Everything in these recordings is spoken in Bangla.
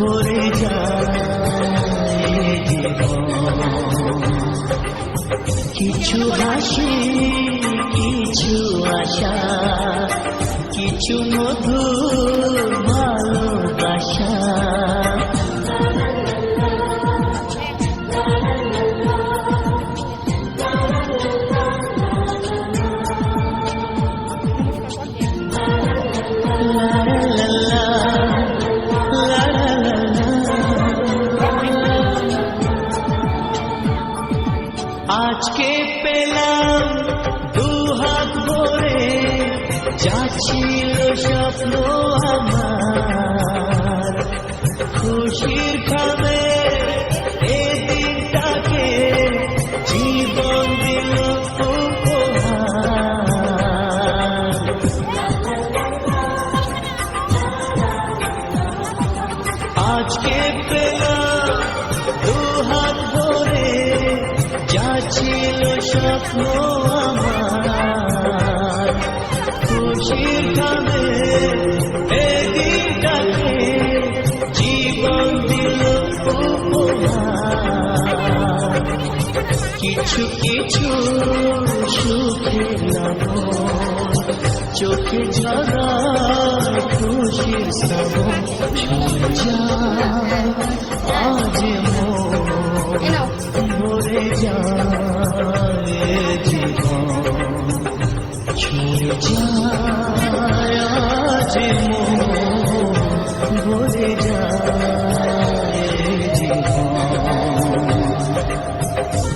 ভরে যায় কিছু হাসি কিছু আশা কিছু মধুর আজকে পেলাম দু হাত ভরে যাচ্ছিল স্বপ্ন আমার। খুশির খাবে এ দিনটাকে, জীবন দিল আজকে পেলাম স্বপ্ন আমার। খুশির খাবে এদিনটাকে জীবন দিল উপহার। কিছু কিছু সুখে লাগন চোখে ঝরা খুশির শ্রাবণ ছুঁয়ে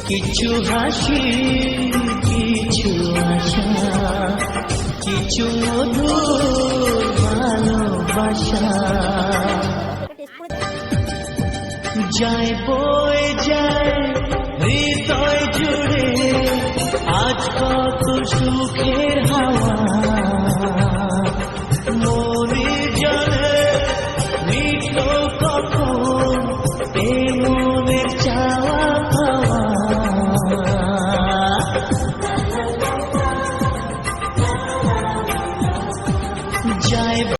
কিছু হাসি কিছু আশা কিছু মধুর ভালোবাসা। যায় বয়ে যায় হৃদয় জুড়ে आज का तो सुखेर हवा